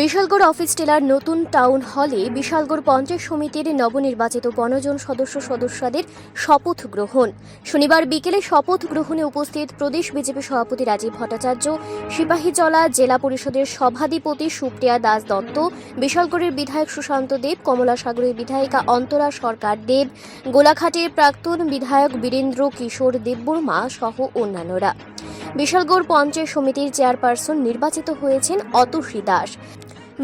Bishalgarh office টেলার নতুন town হলে বিশালগড় পঞ্চায়েত সমিতির নবনির্বাচিত পনেরো সদস্য সদস্যদের শপথ গ্রহণ। শনিবার বিকেলে শপথ গ্রহণে উপস্থিত প্রদেশ বিজেপি সভাপতি রাজীব ভট্টাচার্য, সিপাহীজলা জেলা পরিষদের সভাধিপতি সুপ্রিয়া দাস দত্ত, বিশালগড়ের বিধায়ক সুশান্ত দেব কমলা সাগরের বিধায়িকা অন্তরা সরকার দেব, গোলাঘাটের প্রাক্তন বিধায়ক বীরেন্দ্র কিশোর দেববর্মা সহ অন্যান্যরা। বিশালগড় পঞ্চায়েত সমিতির চেয়ারপারসন নির্বাচিত হয়েছেন অতুষী দাস।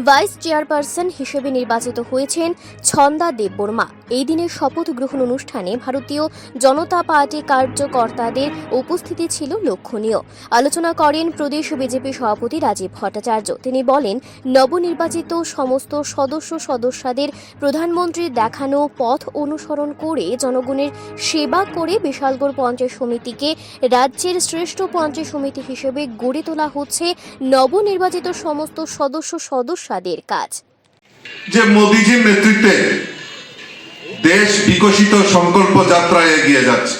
ভাইস চেয়ারপারসন হিসেবে নির্বাচিত হয়েছেন ছন্দা দেববর্মা। এই দিনের শপথ গ্রহণ অনুষ্ঠানে ভারতীয় জনতা পার্টি কার্যকর্তাদের উপস্থিতি ছিল লক্ষণীয়। আলোচনা করেন প্রদেশ বিজেপি সভাপতি রাজীব ভট্টাচার্য। তিনি বলেন, নবনির্বাচিত সমস্ত সদস্য সদস্যদের প্রধানমন্ত্রীর দেখানো পথ অনুসরণ করে জনগণের সেবা করে বিশালগড় পঞ্চায়েত সমিতিকে রাজ্যের শ্রেষ্ঠ পঞ্চায়েত সমিতি হিসেবে গড়ে তোলা হচ্ছে নবনির্বাচিত সমস্ত সদস্য সদস্যদের কাজ। যে মোদিজির নেতৃত্বে দেশ বিকশিত সংকল্প যাত্রায় এগিয়ে যাচ্ছে।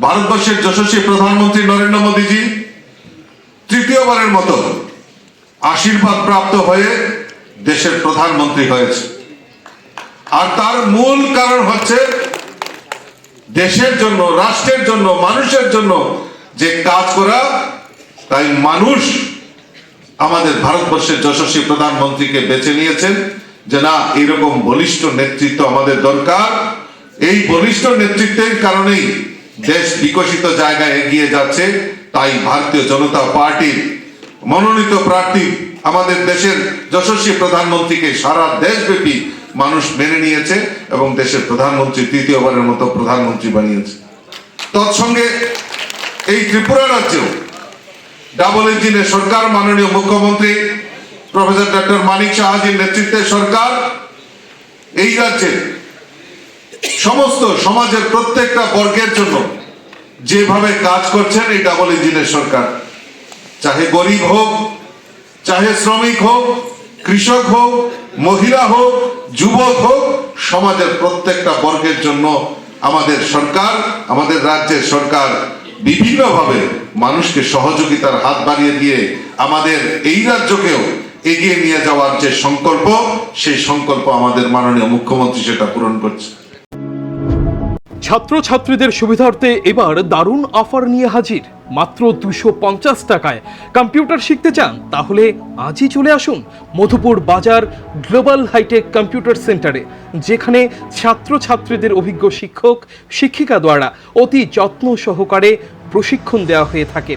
ভারতবর্ষের যশস্বী প্রধানমন্ত্রী নরেন্দ্র মোদীজি তৃতীয়বারের মতো আশীর্বাদ প্রাপ্ত হয়ে দেশের প্রধানমন্ত্রী হয়েছে। আর তার মূল কারণ হচ্ছে দেশের জন্য, রাষ্ট্রের জন্য, মানুষের জন্য যে কাজ করা, তাই মানুষ আমাদের ভারতবর্ষের যশস্বী প্রধানমন্ত্রীকে বেছে নিয়েছেন। যে না, এরকম বলিষ্ঠ নেতৃত্ব আমাদের দরকার। এই বলিষ্ঠ নেতৃত্বের কারণেই দেশ বিকশিত জায়গায় এগিয়ে যাচ্ছে। তাই ভারতীয় জনতা পার্টির মনোনীত প্রার্থী আমাদের দেশের যশস্বী প্রধানমন্ত্রীকে সারা দেশব্যাপী মানুষ মেনে নিয়েছে এবং দেশের প্রধানমন্ত্রী তৃতীয়বারের মতো প্রধানমন্ত্রী বানিয়েছে। তৎসঙ্গে এই ত্রিপুরা রাজ্যেও ডাবল ইঞ্জিনের সরকার, মাননীয় মুখ্যমন্ত্রী প্রফেসর ডক্টর মানিক সাহাজির নেতৃত্বে সরকার এই রাজ্যে সমস্ত সমাজের প্রত্যেকটা বর্গের জন্য যেভাবে কাজ করছেন, এই ডাবল ইঞ্জিনের সরকার। চাহে গরিব হোক, চাহে শ্রমিক হোক, কৃষক হোক, মহিলা হোক, যুবক হোক, সমাজের প্রত্যেকটা বর্গের জন্য আমাদের সরকার, আমাদের রাজ্যের সরকার বিভিন্নভাবে মানুষকে সহযোগিতার হাত বাড়িয়ে দিয়ে আমাদের এই রাজ্যকেও এগিয়ে নিয়ে যাওয়ার যে সংকল্প, সেই সংকল্প আমাদের মাননীয় মুখ্যমন্ত্রী সেটা পূরণ করছে। ছাত্রছাত্রীদের সুবিধার্থে এবার দারুণ অফার নিয়ে হাজির। মাত্র দুশো পঞ্চাশ টাকায়। কম্পিউটার শিখতে চান, তাহলে আজই চলে আসুন মধুপুর বাজার গ্লোবাল হাইটেক কম্পিউটার সেন্টারে, যেখানে ছাত্রছাত্রীদের অভিজ্ঞ শিক্ষক, শিক্ষিকা দ্বারা অতি যত্ন সহকারে প্রশিক্ষণ দেওয়া হয়ে থাকে।